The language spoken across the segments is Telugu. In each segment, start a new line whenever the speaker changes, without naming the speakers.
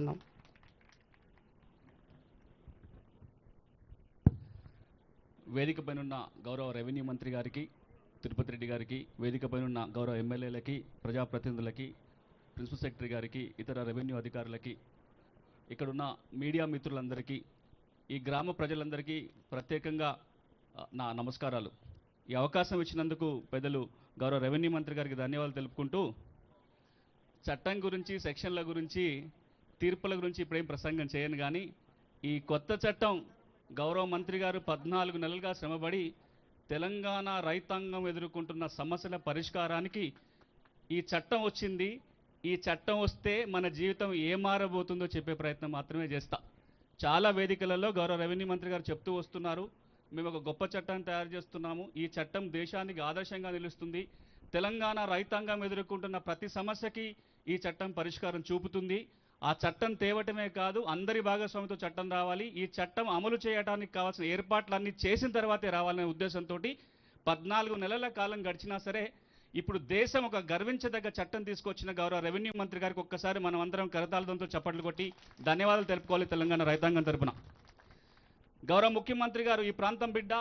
ఉన్నాం
వేదిక పైనున్న గౌరవ రెవెన్యూ మంత్రి గారికి తిరుపతి రెడ్డి గారికి వేదిక పైనున్న గౌరవ ఎమ్మెల్యేలకి ప్రజాప్రతినిధులకి ప్రిన్సిపల్ సెక్రటరీ గారికి ఇతర రెవెన్యూ అధికారులకి ఇక్కడున్న మీడియా మిత్రులందరికీ ఈ గ్రామ ప్రజలందరికీ ప్రత్యేకంగా నా నమస్కారాలు. ఈ అవకాశం ఇచ్చినందుకు పెద్దలు గౌరవ రెవెన్యూ మంత్రి గారికి ధన్యవాదాలు తెలుపుకుంటూ చట్టం గురించి సెక్షన్ల గురించి తీర్పుల గురించి ఇప్పుడేం ప్రసంగం చేయను కానీ ఈ కొత్త చట్టం గౌరవ మంత్రి గారు పద్నాలుగు నెలలుగా శ్రమపడి తెలంగాణ రైతాంగం ఎదుర్కొంటున్న సమస్యల పరిష్కారానికి ఈ చట్టం వచ్చింది. ఈ చట్టం వస్తే మన జీవితం ఏ మారబోతుందో చెప్పే ప్రయత్నం మాత్రమే చేస్తా. చాలా వేదికలలో గౌరవ రెవెన్యూ మంత్రి గారు చెప్తూ వస్తున్నారు. మేము ఒక గొప్ప చట్టాన్ని తయారు చేస్తున్నాము. ఈ చట్టం దేశానికి ఆదర్శంగా నిలుస్తుంది. తెలంగాణ రైతాంగం ఎదుర్కొంటున్న ప్రతి సమస్యకి ఈ చట్టం పరిష్కారం చూపుతుంది. ఆ చట్టం తేవటమే కాదు అందరి భాగస్వామితో చట్టం రావాలి. ఈ చట్టం అమలు చేయడానికి కావాల్సిన ఏర్పాట్లన్నీ చేసిన తర్వాతే రావాలనే ఉద్దేశంతో పద్నాలుగు నెలల కాలం గడిచినా సరే ఇప్పుడు దేశం ఒక గర్వించదగ్గ చట్టం తీసుకొచ్చిన గౌరవ రెవెన్యూ మంత్రి గారికి ఒక్కసారి మనం అందరం కరతాళంతో చప్పట్లు కొట్టి ధన్యవాదాలు తెలుపుకోవాలి తెలంగాణ రైతాంగం తరపున. గౌరవ ముఖ్యమంత్రి గారు ఈ ప్రాంతం బిడ్డ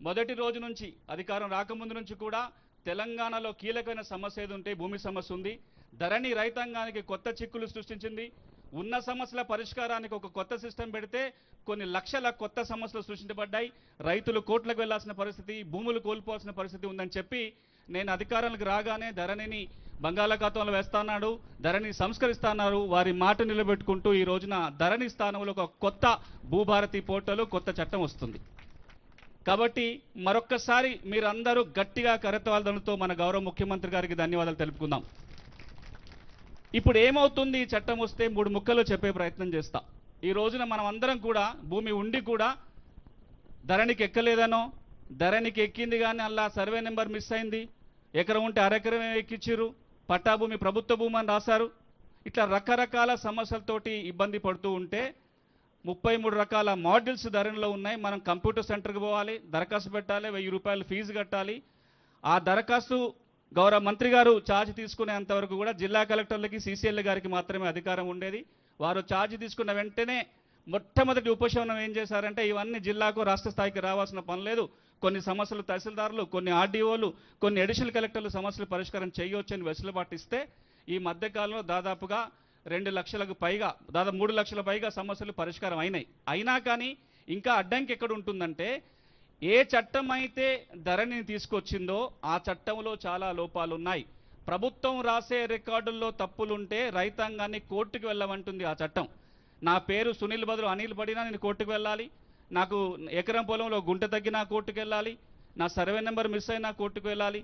మొదటి రోజు నుంచి అధికారం రాకముందు నుంచి కూడా తెలంగాణలో కీలకమైన సమస్య ఏది ఉంటే భూమి సమస్య ఉంది. ధరణి రైతాంగానికి కొత్త చిక్కులు సృష్టించింది. ఉన్న సమస్యల పరిష్కారానికి ఒక కొత్త సిస్టమ్ పెడితే కొన్ని లక్షల కొత్త సమస్యలు సృష్టించబడ్డాయి. రైతులు కోట్లకు వెళ్ళాల్సిన పరిస్థితి భూములు కోల్పోవాల్సిన పరిస్థితి ఉందని చెప్పి నేను అధికారానికి రాగానే ధరణిని బంగాళాఖాతంలో వేస్తాన్నాడు. ధరణి సంస్కరిస్తాన్నారు. వారి మాట నిలబెట్టుకుంటూ ఈ రోజున ధరణి స్థానంలో ఒక కొత్త భూభారతి పోర్టల్ కొత్త చట్టం వస్తుంది. కాబట్టి మరొక్కసారి మీరందరూ గట్టిగా కరతాళదనుతో మన గౌరవ ముఖ్యమంత్రి గారికి ధన్యవాదాలు తెలుపుకుందాం. ఇప్పుడు ఏమవుతుంది? ఈ చట్టం వస్తే మూడు ముక్కలు చెప్పే ప్రయత్నం చేస్తా. ఈ రోజున మనం అందరం కూడా భూమి ఉండి కూడా ధరణికి ఎక్కలేదనో ధరణికి ఎక్కింది కానీ అలా సర్వే నెంబర్ మిస్ అయింది. ఎకరం ఉంటే అరెకరమే ఎక్కించారు పట్టా భూమి ప్రభుత్వ భూమి అని రాశారు. ఇట్లా రకరకాల సమస్యలతోటి ఇబ్బంది పడుతూ ఉంటే ముప్పై మూడు రకాల మాడ్యూల్స్ ధరణిలో ఉన్నాయి. మనం కంప్యూటర్ సెంటర్కి పోవాలి దరఖాస్తు పెట్టాలి వెయ్యి రూపాయలు ఫీజు కట్టాలి. ఆ దరఖాస్తు గౌరవ మంత్రి గారు ఛార్జ్ తీసుకునేంత వరకు కూడా జిల్లా కలెక్టర్లకి సీసీఎల్ గారికి మాత్రమే అధికారం ఉండేది. వారు ఛార్జ్ తీసుకున్న వెంటనే మొట్టమొదటి ఉపశమనం ఏం చేశారంటే ఇవన్నీ జిల్లాకు రాష్ట్ర స్థాయికి రావాల్సిన పని లేదు. కొన్ని సమస్యలు తహసీల్దారులు కొన్ని ఆర్డీఓలు కొన్ని అడిషనల్ కలెక్టర్లు సమస్యలు పరిష్కారం చేయవచ్చని వెసులుబాటు ఇస్తే ఈ మధ్యకాలంలో దాదాపుగా రెండు లక్షలకు పైగా దాదాపు మూడు లక్షల పైగా సమస్యలు పరిష్కారం అయినాయి. అయినా కానీ ఇంకా అడ్డంకి ఎక్కడ ఉంటుందంటే ఏ చట్టం అయితే ధరణిని తీసుకొచ్చిందో ఆ చట్టంలో చాలా లోపాలు ఉన్నాయి ప్రభుత్వం రాసే రికార్డుల్లో తప్పులుంటే రైతాంగాన్ని కోర్టుకు వెళ్ళమంటుంది ఆ చట్టం. నా పేరు సునీల్ బదులు అనిల్ పడినా నేను కోర్టుకు వెళ్ళాలి. నాకు ఎకరం పొలంలో గుంట తగ్గినా కోర్టుకు వెళ్ళాలి. నా సర్వే నెంబర్ మిస్ అయినా కోర్టుకు వెళ్ళాలి.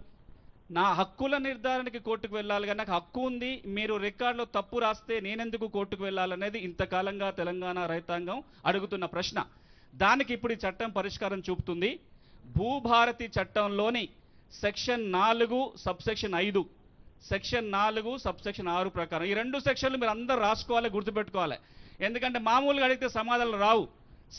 నా హక్కుల నిర్ధారణకి కోర్టుకు వెళ్ళాలి కానీ నాకు హక్కు ఉంది. మీరు రికార్డులో తప్పు రాస్తే నేనెందుకు కోర్టుకు వెళ్ళాలనేది ఇంతకాలంగా తెలంగాణ రైతాంగం అడుగుతున్న ప్రశ్న. దానికి ఇప్పుడు ఈ చట్టం పరిష్కారం చూపుతుంది. భూభారతి చట్టంలోని సెక్షన్ నాలుగు సబ్సెక్షన్ ఐదు సెక్షన్ నాలుగు సబ్సెక్షన్ ఆరు ప్రకారం ఈ రెండు సెక్షన్లు మీరు అందరూ రాసుకోవాలి గుర్తుపెట్టుకోవాలి. ఎందుకంటే మామూలుగా అడిగితే సమాధానాలు రావు.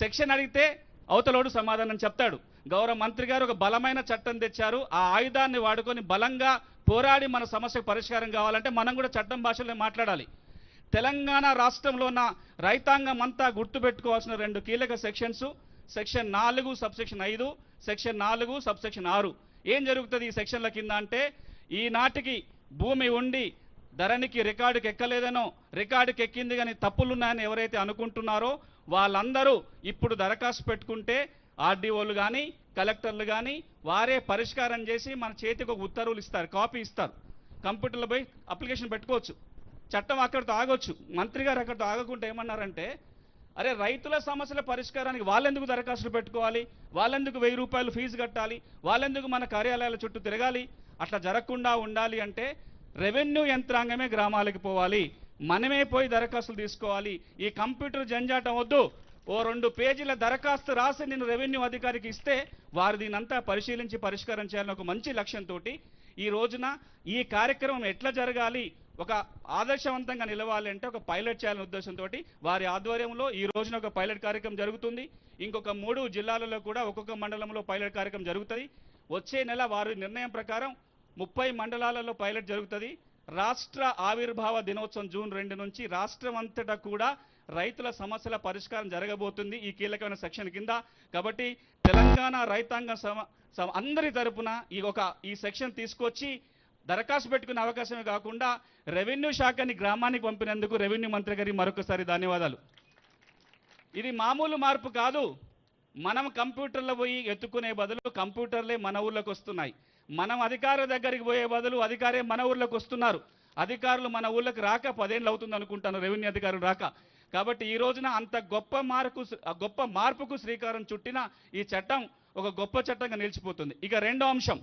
సెక్షన్ అడిగితే అవతలోడు సమాధానం చెప్తాడు. గౌరవ మంత్రి గారు ఒక బలమైన చట్టం తెచ్చారు. ఆ ఆయుధాన్ని వాడుకొని బలంగా పోరాడి మన సమస్యకు పరిష్కారం కావాలంటే మనం కూడా చట్టం భాషలో మాట్లాడాలి. తెలంగాణ రాష్ట్రంలో ఉన్న రైతాంగం అంతా గుర్తుపెట్టుకోవాల్సిన రెండు కీలక సెక్షన్స్. సెక్షన్ నాలుగు సబ్సెక్షన్ ఐదు సెక్షన్ నాలుగు సబ్సెక్షన్ ఆరు. ఏం జరుగుతుంది ఈ సెక్షన్ల కింద అంటే ఈనాటికి భూమి ఉండి ధరనికి రికార్డుకి ఎక్కలేదనో రికార్డుకి ఎక్కింది కానీ తప్పులున్నాయని ఎవరైతే అనుకుంటున్నారో వాళ్ళందరూ ఇప్పుడు దరఖాస్తు పెట్టుకుంటే ఆర్డీఓలు కానీ కలెక్టర్లు కానీ వారే పరిష్కారం చేసి మన చేతికి ఒక ఉత్తర్వులు ఇస్తారు కాపీ ఇస్తారు. కంప్యూటర్లో పోయి అప్లికేషన్ పెట్టుకోవచ్చు. చట్టం అక్కడితో ఆగొచ్చు. మంత్రి గారు అక్కడితో ఆగకుండా ఏమన్నారంటే అరే రైతుల సమస్యల పరిష్కారానికి వాళ్ళెందుకు దరఖాస్తులు పెట్టుకోవాలి? వాళ్ళెందుకు వెయ్యి రూపాయలు ఫీజు కట్టాలి? వాళ్ళెందుకు మన కార్యాలయాల చుట్టూ తిరగాలి? అట్లా జరగకుండా ఉండాలి అంటే రెవెన్యూ యంత్రాంగమే గ్రామాలకు పోవాలి. మనమే పోయి దరఖాస్తులు తీసుకోవాలి. ఈ కంప్యూటర్ జంజాటం వద్దు. ఓ రెండు పేజీల దరఖాస్తు రాసి నేను రెవెన్యూ అధికారికి ఇస్తే వారు దీనంతా పరిశీలించి పరిష్కారం చేయాలని ఒక మంచి లక్ష్యంతో ఈ రోజున ఈ కార్యక్రమం ఎట్లా జరగాలి? ఒక ఆదర్శవంతంగా నిలవాలి అంటే ఒక పైలట్ చేయాలనే ఉద్దేశంతో వారి ఆధ్వర్యంలో ఈ రోజున ఒక పైలట్ కార్యక్రమం జరుగుతుంది. ఇంకొక మూడు జిల్లాలలో కూడా ఒక్కొక్క మండలంలో పైలట్ కార్యక్రమం జరుగుతుంది. వచ్చే నెల వారి నిర్ణయం ప్రకారం ముప్పై మండలాలలో పైలట్ జరుగుతుంది. రాష్ట్ర ఆవిర్భావ దినోత్సవం జూన్ రెండు నుంచి రాష్ట్రం అంతటా కూడా రైతుల సమస్యల పరిష్కారం జరగబోతుంది ఈ కీలకమైన సెక్షన్ కింద. కాబట్టి తెలంగాణ రైతాంగ సమ- అందరి తరపున ఈ ఒక ఈ సెక్షన్ తీసుకొచ్చి దరఖాస్తు పెట్టుకునే అవకాశమే కాకుండా రెవెన్యూ శాఖని గ్రామానికి పంపినందుకు రెవెన్యూ మంత్రి గారి మరొకసారి ధన్యవాదాలు. ఇది మామూలు మార్పు కాదు. మనం కంప్యూటర్లో పోయి ఎత్తుకునే బదులు కంప్యూటర్లే మన ఊర్లోకి వస్తున్నాయి. మనం అధికారుల దగ్గరికి పోయే బదులు అధికారే మన ఊర్లోకి వస్తున్నారు. అధికారులు మన ఊళ్ళకి రాక పదేళ్ళు అవుతుంది అనుకుంటాను రెవెన్యూ అధికారులు రాక. కాబట్టి ఈ రోజున అంత గొప్ప మార్పు గొప్ప మార్పుకు శ్రీకారం చుట్టిన ఈ చట్టం ఒక గొప్ప చట్టంగా నిలిచిపోతుంది. ఇక రెండో అంశం.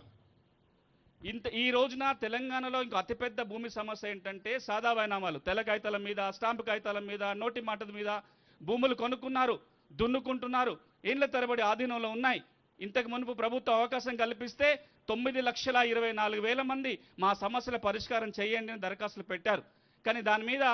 ఇంత ఈ రోజున తెలంగాణలో ఇంకో అతిపెద్ద భూమి సమస్య ఏంటంటే సాదా వైనామాలు. తెల్ల కాగితాల మీద స్టాంపు కాగితాల మీద నోటి మాటల మీద భూములు కొనుక్కున్నారు దున్నుకుంటున్నారు. ఏళ్ళ తరబడి ఆధీనంలో ఉన్నాయి. ఇంతకు మునుపు ప్రభుత్వం అవకాశం కల్పిస్తే తొమ్మిది లక్షల ఇరవై నాలుగు వేల మంది మా సమస్యల పరిష్కారం చేయండి అని దరఖాస్తులు పెట్టారు. కానీ దాని మీద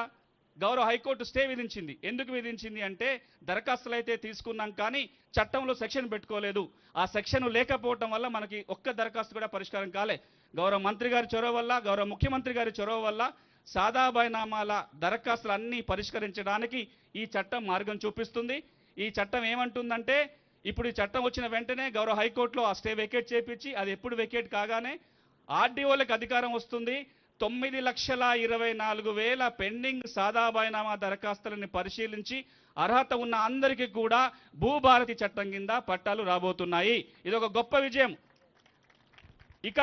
గౌరవ హైకోర్టు స్టే విధించింది. ఎందుకు విధించింది అంటే దరఖాస్తులు అయితే తీసుకున్నాం కానీ చట్టంలో సెక్షన్ పెట్టుకోలేదు. ఆ సెక్షన్ లేకపోవటం వల్ల మనకి ఒక్క దరఖాస్తు కూడా పరిష్కారం కాలే. గౌరవ మంత్రి గారి చొరవ వల్ల గౌరవ ముఖ్యమంత్రి గారి చొరవ వల్ల సాదా బైనామాల దరఖాస్తులు అన్నీ పరిష్కరించడానికి ఈ చట్టం మార్గం చూపిస్తుంది. ఈ చట్టం ఏమంటుందంటే ఇప్పుడు ఈ చట్టం వచ్చిన వెంటనే గౌరవ హైకోర్టులో ఆ స్టే వెకేట్ చేపించి అది ఎప్పుడు వెకేట్ కాగానే ఆర్డీఓలకు అధికారం వస్తుంది. తొమ్మిది లక్షల ఇరవై నాలుగు వేల పెండింగ్ సాదా బైనామా దరఖాస్తులని పరిశీలించి అర్హత ఉన్న అందరికీ కూడా భూభారతి చట్టం కింద పట్టాలు రాబోతున్నాయి. ఇది ఒక గొప్ప విజయం. ఇక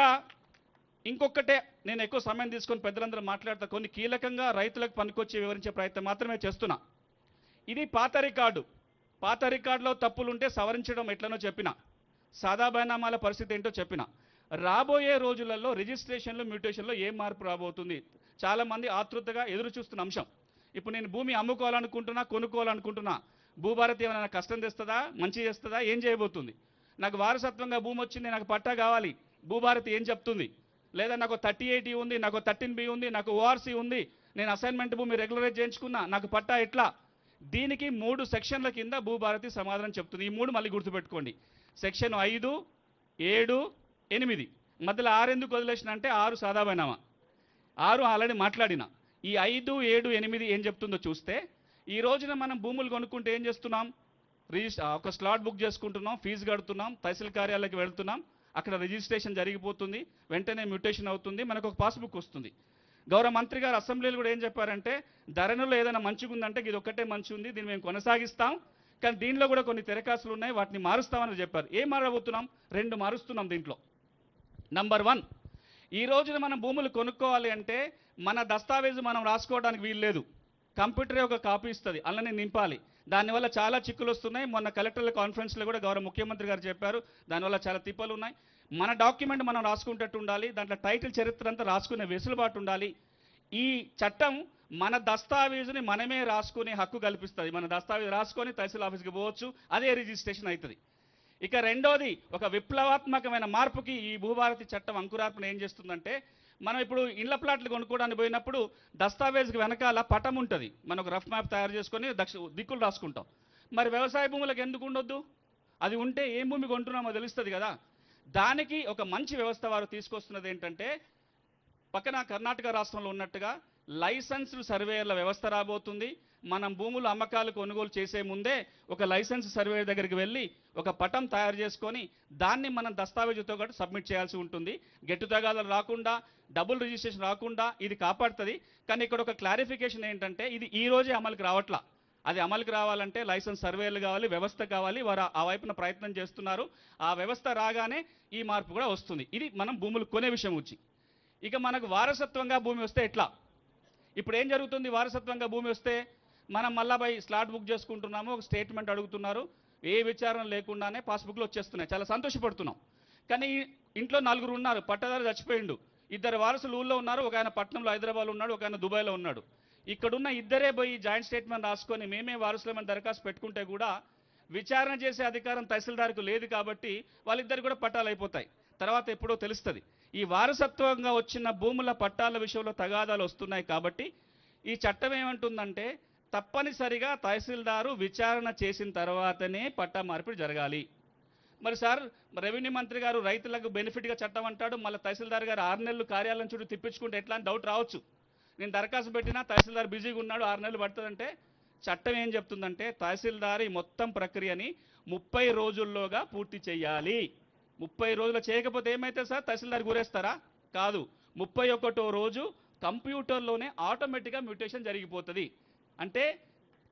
ఇంకొకటే నేను ఎక్కువ సమయం తీసుకొని పెద్దలందరూ మాట్లాడతా. కొన్ని కీలకంగా రైతులకు పనికొచ్చి వివరించే ప్రయత్నం మాత్రమే చేస్తున్నా. ఇది పాత రికార్డు. పాత రికార్డులో తప్పులుంటే సవరించడం ఎట్లనో చెప్పిన. సాదా బైనామాల పరిస్థితి ఏంటో చెప్పిన. రాబోయే రోజులలో రిజిస్ట్రేషన్లో మ్యూటేషన్లో ఏం మార్పు రాబోతుంది? చాలామంది ఆతృతగా ఎదురు చూస్తున్న అంశం. ఇప్పుడు నేను భూమి అమ్ముకోవాలనుకుంటున్నా కొనుక్కోవాలనుకుంటున్నా భూభారతి ఏమైనా కష్టం తెస్తుందా? మంచి చేస్తుందా? ఏం చేయబోతుంది? నాకు వారసత్వంగా భూమి వచ్చింది నాకు పట్టా కావాలి. భూభారతి ఏం చెప్తుంది? లేదా నాకు థర్టీ ఎయిటీ ఉంది నాకు థర్టీన్ బి ఉంది నాకు ఓఆర్సీ ఉంది నేను అసైన్మెంట్ భూమి రెగ్యులరైజ్ చేయించుకున్నా నాకు పట్టా ఎట్లా? దీనికి మూడు సెక్షన్ల కింద భూభారతి సమాధానం చెప్తుంది. ఈ మూడు మళ్ళీ గుర్తుపెట్టుకోండి. సెక్షన్ ఐదు ఏడు ఎనిమిది. మధ్యలో ఆరు ఎందుకు వదిలేసిన అంటే ఆరు సాదాబైనామా. ఆరు ఆల్రెడీ మాట్లాడిన. ఈ ఐదు ఏడు ఎనిమిది ఏం చెప్తుందో చూస్తే ఈ రోజున మనం భూములు కొనుక్కుంటే ఏం చేస్తున్నాం? రిజిస్ ఒక స్లాట్ బుక్ చేసుకుంటున్నాం ఫీజు కడుతున్నాం తహసీల్ కార్యాలయకి వెళ్తున్నాం అక్కడ రిజిస్ట్రేషన్ జరిగిపోతుంది వెంటనే మ్యూటేషన్ అవుతుంది మనకు ఒక పాస్బుక్ వస్తుంది. గౌరవ మంత్రి గారు అసెంబ్లీలో కూడా ఏం చెప్పారంటే ధరణిలో ఏదైనా మంచిగా ఉందంటే ఇది ఒక్కటే మంచి ఉంది దీన్ని మేము కొనసాగిస్తాం కానీ దీనిలో కూడా కొన్ని తెరకాసులు ఉన్నాయి వాటిని మారుస్తామని చెప్పారు. ఏం మారబోతున్నాం? రెండు మారుస్తున్నాం దీంట్లో. నంబర్ వన్ ఈ రోజున మనం భూములు కొనుక్కోవాలి అంటే మన దస్తావేజు మనం రాసుకోవడానికి వీలు లేదు. ఒక కాపీ ఇస్తుంది అలానే నింపాలి. దానివల్ల చాలా చిక్కులు వస్తున్నాయి. మొన్న కలెక్టర్ల కాన్ఫరెన్స్లో కూడా గౌరవ ముఖ్యమంత్రి గారు చెప్పారు దానివల్ల చాలా తిప్పలు ఉన్నాయి. మన డాక్యుమెంట్ మనం రాసుకునేటట్టు ఉండాలి దాంట్లో టైటిల్ చరిత్ర అంతా రాసుకునే వెసులుబాటు ఉండాలి. ఈ చట్టం మన దస్తావేజుని మనమే రాసుకునే హక్కు కల్పిస్తుంది. మన దస్తావేజు రాసుకొని తహసీల్ ఆఫీస్కి పోవచ్చు అదే రిజిస్ట్రేషన్ అవుతుంది. ఇక రెండోది ఒక విప్లవాత్మకమైన మార్పుకి ఈ భూభారతి చట్టం అంకురార్పణ ఏం చేస్తుందంటే మనం ఇప్పుడు ఇండ్ల ప్లాట్లు కొనుక్కోవడానికి పోయినప్పుడు దస్తావేజ్కి వెనకాల పటం ఉంటుంది. మనం ఒక రఫ్ మ్యాప్ తయారు చేసుకొని దక్ష దిక్కులు రాసుకుంటాం. మరి వ్యవసాయ భూములకు ఎందుకు ఉండొద్దు? అది ఉంటే ఏం భూమి కొంటున్నామో తెలుస్తుంది కదా. దానికి ఒక మంచి వ్యవస్థ వారు తీసుకొస్తున్నది ఏంటంటే పక్కన కర్ణాటక రాష్ట్రంలో ఉన్నట్టుగా లైసెన్స్డ్ సర్వేయర్ల వ్యవస్థ రాబోతుంది. మనం భూములు అమ్మకాలు కొనుగోలు చేసే ముందే ఒక లైసెన్స్ సర్వేయర్ దగ్గరికి వెళ్ళి ఒక పటం తయారు చేసుకొని దాన్ని మనం దస్తావేజుతో కూడా సబ్మిట్ చేయాల్సి ఉంటుంది. గెట్టు తగాదాలు రాకుండా డబుల్ రిజిస్ట్రేషన్ రాకుండా ఇది కాపాడుతుంది. కానీ ఇక్కడ ఒక క్లారిఫికేషన్ ఏంటంటే ఇది ఈ రోజే అమలుకి రావట్లా. అది అమలుకి రావాలంటే లైసెన్స్ సర్వేలు కావాలి వ్యవస్థ కావాలి. వారు ఆ వైపున ప్రయత్నం చేస్తున్నారు. ఆ వ్యవస్థ రాగానే ఈ మార్పు కూడా వస్తుంది. ఇది మనం భూములు కొనే విషయం వచ్చి. ఇక మనకు వారసత్వంగా భూమి వస్తే ఎట్లా? ఇప్పుడు ఏం జరుగుతుంది? వారసత్వంగా భూమి వస్తే మనం మళ్ళా పోయి స్లాట్ బుక్ చేసుకుంటున్నాము ఒక స్టేట్మెంట్ అడుగుతున్నారు ఏ విచారణ లేకుండానే పాస్బుక్లు వచ్చేస్తున్నాయి. చాలా సంతోషపడుతున్నాం. కానీ ఇంట్లో నలుగురు ఉన్నారు పట్టదారు చచ్చిపోయిండు. ఇద్దరు వారసులు ఊళ్ళో ఉన్నారు ఒక ఆయన పట్నంలో హైదరాబాద్లో ఉన్నాడు ఒక ఆయన దుబాయ్లో ఉన్నాడు. ఇక్కడున్న ఇద్దరే పోయి జాయింట్ స్టేట్మెంట్ రాసుకొని మేమే వారసులమని దరఖాస్తు పెట్టుకుంటే కూడా విచారణ చేసే అధికారం తహసీల్దార్కు లేదు కాబట్టి వాళ్ళిద్దరు కూడా పట్టాలైపోతాయి తర్వాత ఎప్పుడో తెలుస్తుంది. ఈ వారసత్వంగా వచ్చిన భూముల పట్టాల విషయంలో తగాదాలు వస్తున్నాయి కాబట్టి ఈ చట్టం ఏమంటుందంటే తప్పనిసరిగా తహసీల్దారు విచారణ చేసిన తర్వాతనే పట్టా మార్పిడి జరగాలి. మరి సార్ రెవెన్యూ మంత్రి గారు రైతులకు బెనిఫిట్గా చట్టం అంటాడు మళ్ళీ తహసీల్దార్ గారు ఆరు నెలలు కార్యాలయం చుట్టూ తిప్పించుకుంటే ఎట్లా అని డౌట్ రావచ్చు. నేను దరఖాస్తు పెట్టినా తహసీల్దార్ బిజీగా ఉన్నాడు ఆరు నెలలు పడుతుందంటే చట్టం ఏం చెప్తుందంటే తహసీల్దార్ ఈ మొత్తం ప్రక్రియని ముప్పై రోజుల్లోగా పూర్తి చేయాలి. ముప్పై రోజులు చేయకపోతే ఏమైతే సార్? తహసీల్దార్ గురేస్తారా? కాదు. ముప్పై ఒకటో రోజు కంప్యూటర్లోనే ఆటోమేటిక్గా మ్యూటేషన్ జరిగిపోతుంది. అంటే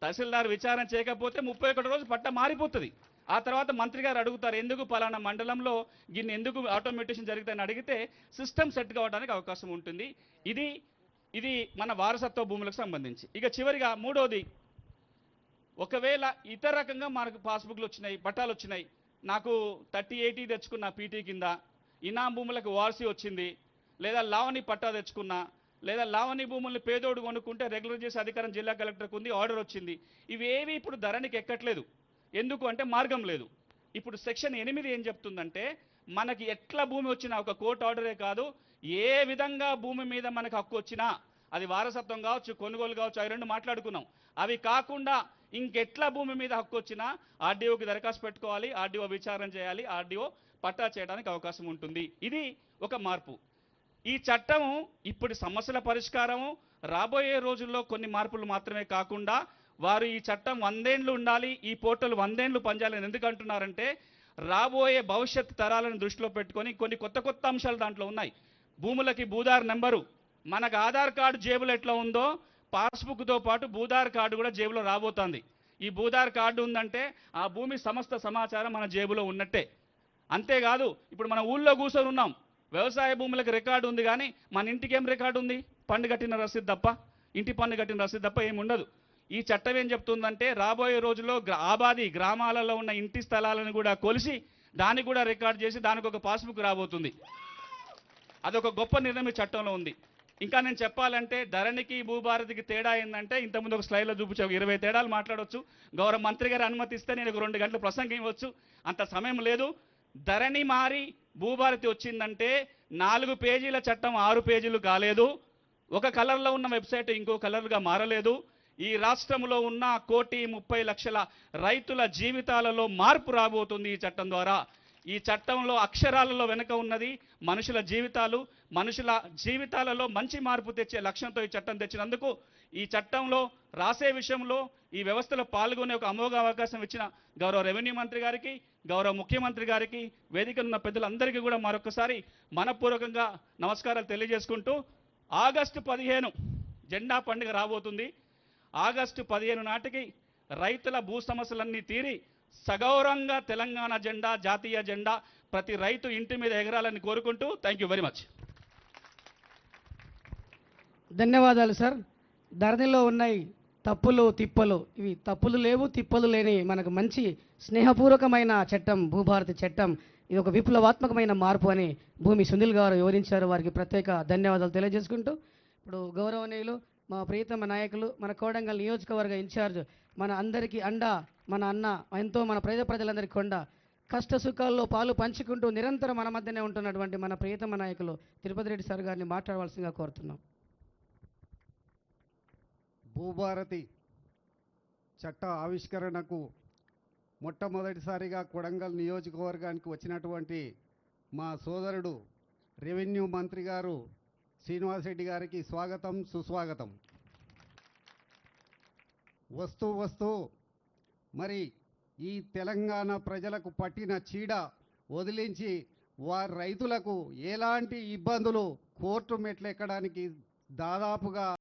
తహసీల్దార్ విచారణ చేయకపోతే ముప్పై ఒకటి రోజు పట్ట మారిపోతుంది. ఆ తర్వాత మంత్రి గారు అడుగుతారు ఎందుకు పలానా మండలంలో గిన్నె ఎందుకు ఆటోమేటేషన్ జరుగుతుందని అడిగితే సిస్టమ్ సెట్ కావడానికి అవకాశం ఉంటుంది. ఇది ఇది మన వారసత్వ భూములకు సంబంధించి. ఇక చివరిగా మూడోది ఒకవేళ ఇతర రకంగా మనకు పాస్బుక్లు వచ్చినాయి పట్టాలు వచ్చినాయి నాకు థర్టీ ఎయిటీ తెచ్చుకున్న పీటీ కింద ఇనాం భూములకు వారసీ వచ్చింది. లేదా లావణి పట్టా తెచ్చుకున్నా. లేదా లావణి భూముల్ని పేదోడు కొనుక్కుంటే రెగ్యులర్ చేసే అధికారం జిల్లా కలెక్టర్కు ఉంది ఆర్డర్ వచ్చింది. ఇవేవి ఇప్పుడు ధరనికి ఎక్కట్లేదు. ఎందుకు అంటే మార్గం లేదు. ఇప్పుడు సెక్షన్ ఎనిమిది ఏం చెప్తుందంటే మనకి ఎట్లా భూమి వచ్చినా ఒక కోర్టు ఆర్డరే కాదు ఏ విధంగా భూమి మీద మనకు హక్కు వచ్చినా అది వారసత్వం కావచ్చు కొనుగోలు కావచ్చు అవి రెండు మాట్లాడుకున్నాం. అవి కాకుండా ఇంకెట్లా భూమి మీద హక్కు వచ్చినా ఆర్డీఓకి దరఖాస్తు పెట్టుకోవాలి ఆర్డీఓ విచారణ చేయాలి ఆర్డీఓ పట్టా చేయడానికి అవకాశం ఉంటుంది. ఇది ఒక మార్పు. ఈ చట్టము ఇప్పటి సమస్యల పరిష్కారము. రాబోయే రోజుల్లో కొన్ని మార్పులు మాత్రమే కాకుండా వారు ఈ చట్టం వందేండ్లు ఉండాలి ఈ పోర్టల్ వందేండ్లు పనిచేయాలని ఎందుకు అంటున్నారంటే రాబోయే భవిష్యత్ తరాలను దృష్టిలో పెట్టుకొని కొన్ని కొత్త కొత్త అంశాలు దాంట్లో ఉన్నాయి. భూములకి భూదార్ నెంబరు. మనకు ఆధార్ కార్డు జేబులో ఎట్లా ఉందో పాస్బుక్తో పాటు భూదార్ కార్డు కూడా జేబులో రాబోతోంది. ఈ భూదార్ కార్డు ఉందంటే ఆ భూమి సమస్త సమాచారం మన జేబులో ఉన్నట్టే. అంతేకాదు ఇప్పుడు మన ఊళ్ళో కూర్చొని ఉన్నాం. వ్యవసాయ భూములకు రికార్డు ఉంది కానీ మన ఇంటికి ఏం రికార్డు ఉంది? పండు కట్టిన రసీదు తప్ప ఇంటి పన్ను కట్టిన రసీదు తప్ప ఏమి ఉండదు. ఈ చట్టం ఏం చెప్తుందంటే రాబోయే రోజుల్లో ఆబాది గ్రామాలలో ఉన్న ఇంటి స్థలాలను కూడా కొలిసి దాన్ని కూడా రికార్డ్ చేసి దానికి ఒక పాస్బుక్ రాబోతుంది. అదొక గొప్ప నిర్ణయం చట్టంలో ఉంది. ఇంకా నేను చెప్పాలంటే ధరణికి భూభారతికి తేడా ఏంటంటే ఇంతకుముందు ఒక స్లైడ్లో చూపించా ఒక ఇరవై తేడాలు మాట్లాడవచ్చు గౌరవ మంత్రి గారు అనుమతిస్తే నేను ఒక రెండు గంటలు ప్రసంగం ఇవ్వచ్చు. అంత సమయం లేదు. ధరణి మారి భూభారతి వచ్చిందంటే నాలుగు పేజీల చట్టం ఆరు పేజీలు కాలేదు. ఒక కలర్లో ఉన్న వెబ్సైట్ ఇంకో కలర్గా మారలేదు. ఈ రాష్ట్రంలో ఉన్న కోటి ముప్పై లక్షల రైతుల జీవితాలలో మార్పు రాబోతుంది ఈ చట్టం ద్వారా. ఈ చట్టంలో అక్షరాలలో వెనుక ఉన్నది మనుషుల జీవితాలు మనుషుల జీవితాలలో మంచి మార్పు తెచ్చే లక్ష్యంతో ఈ చట్టం తెచ్చినందుకు ఈ చట్టంలో రాసే విషయంలో ఈ వ్యవస్థలో పాల్గొనే ఒక అమోఘ అవకాశం ఇచ్చిన గౌరవ రెవెన్యూ మంత్రి గారికి గౌరవ ముఖ్యమంత్రి గారికి వేదిక ఉన్న పెద్దలందరికీ కూడా మరొకసారి మనపూర్వకంగా నమస్కారాలు తెలియజేసుకుంటూ ఆగస్టు పదిహేను జెండా పండుగ రాబోతుంది. ఆగస్టు పదిహేను నాటికి రైతుల భూ సమస్యలన్నీ తీరి సగౌరవంగా తెలంగాణ జెండా జాతీయ జెండా ప్రతి రైతు ఇంటి మీద ఎగరాలని కోరుకుంటూ థ్యాంక్ యూ వెరీ మచ్
ధన్యవాదాలు సార్ ధరణిలో ఉన్నాయి తప్పులు తిప్పలు. ఇవి తప్పులు లేవు తిప్పలు లేని మనకు మంచి స్నేహపూర్వకమైన చట్టం భూభారతి చట్టం. ఇది ఒక విప్లవాత్మకమైన మార్పు అని భూమి సునీల్ గారు వివరించారు. వారికి ప్రత్యేక ధన్యవాదాలు తెలియజేసుకుంటూ. ఇప్పుడు గౌరవనీయులు మా ప్రియతమ నాయకులు మన కోడంగల్ నియోజకవర్గ ఇన్ఛార్జ్ మన అందరికీ అండ మన అన్న ఎంతో మన ప్రజ ప్రజలందరికీ కొండ. కష్ట సుఖాల్లో పాలు పంచుకుంటూ నిరంతరం మన మధ్యనే ఉంటున్నటువంటి మన ప్రియతమ నాయకులు తిరుపతి రెడ్డి సార్ గారిని మాట్లాడవలసిందిగా కోరుతున్నాం.
భూభారతి చట్ట ఆవిష్కరణకు మొట్టమొదటిసారిగా కొడంగల్ నియోజకవర్గానికి వచ్చినటువంటి మా సోదరుడు రెవెన్యూ మంత్రి గారు శ్రీనివాసరెడ్డి గారికి స్వాగతం సుస్వాగతం. వస్తూ వస్తూ మరి ఈ తెలంగాణ ప్రజలకు పట్టిన చీడ వదిలించి వారి రైతులకు ఎలాంటి ఇబ్బందులు కోర్టు మెట్లెక్కడానికి దాదాపుగా